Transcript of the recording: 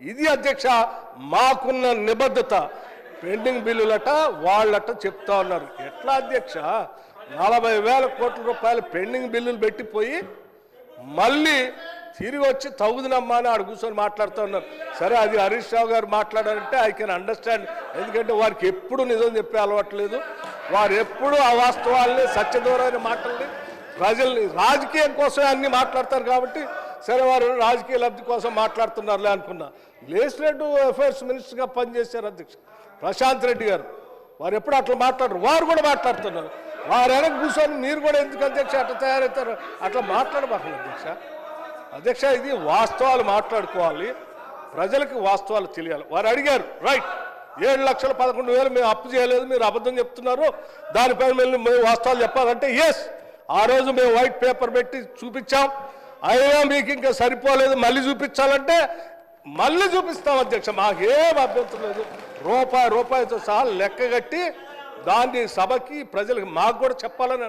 ఇది అధ్యక్ష మాకున్న నిబద్ధత. పెండింగ్ బిల్లులట వాళ్ళట చెప్తా ఉన్నారు. ఎట్లా అధ్యక్ష? నలభై వేల కోట్ల రూపాయలు పెండింగ్ బిల్లులు పెట్టిపోయి మళ్ళీ తిరిగి వచ్చి తగుదనమ్మా అని ఆడ కూర్చొని మాట్లాడుతూ ఉన్నారు. సరే అది హరీష్ రావు గారు మాట్లాడారంటే ఐ కెన్ అండర్స్టాండ్ ఎందుకంటే వారికి ఎప్పుడు నిజం చెప్పే అలవాట్లేదు వారు ఎప్పుడు అవాస్తవాల్ని సత్యదూరమైన మాటల్ని ప్రజల్ని రాజకీయం కోసమే అన్ని మాట్లాడతారు కాబట్టి సరే వారు రాజకీయ లబ్ధి కోసం మాట్లాడుతున్నారులే అనుకున్నా. లెజిస్లేటివ్ అఫైర్స్ మినిస్టర్గా పనిచేశారు అధ్యక్ష. ప్రశాంత్ రెడ్డి గారు. వారు ఎప్పుడు అట్లా మాట్లాడరు. వారు కూడా మాట్లాడుతున్నారు. వారు వెనక కూర్చొని మీరు కూడా ఎందుకు అధ్యక్ష అట్లా తయారవుతారు? అట్లా మాట్లాడబాకండి అధ్యక్ష. అధ్యక్ష ఇది వాస్తవాలు మాట్లాడుకోవాలి. ప్రజలకు వాస్తవాలు తెలియాలి. వారు అడిగారు రైట్ ఏడు లక్షల పదకొండు వేలు మేము అప్పు చేయలేదు మీరు అబద్ధం చెప్తున్నారు. దానిపైన మేము వాస్తవాలు చెప్పాలంటే ఎస్ ఆ రోజు మేము వైట్ పేపర్ పెట్టి చూపించాం. అయినా మీకు ఇంకా సరిపోలేదు. మళ్ళీ చూపించాలంటే మళ్ళీ చూపిస్తాం అధ్యక్ష. మాకేం అభ్యంతరం లేదు. రూపాయి రూపాయితో సహా లెక్క కట్టి దాన్ని సభకి ప్రజలకు మాకు కూడా చెప్పాలని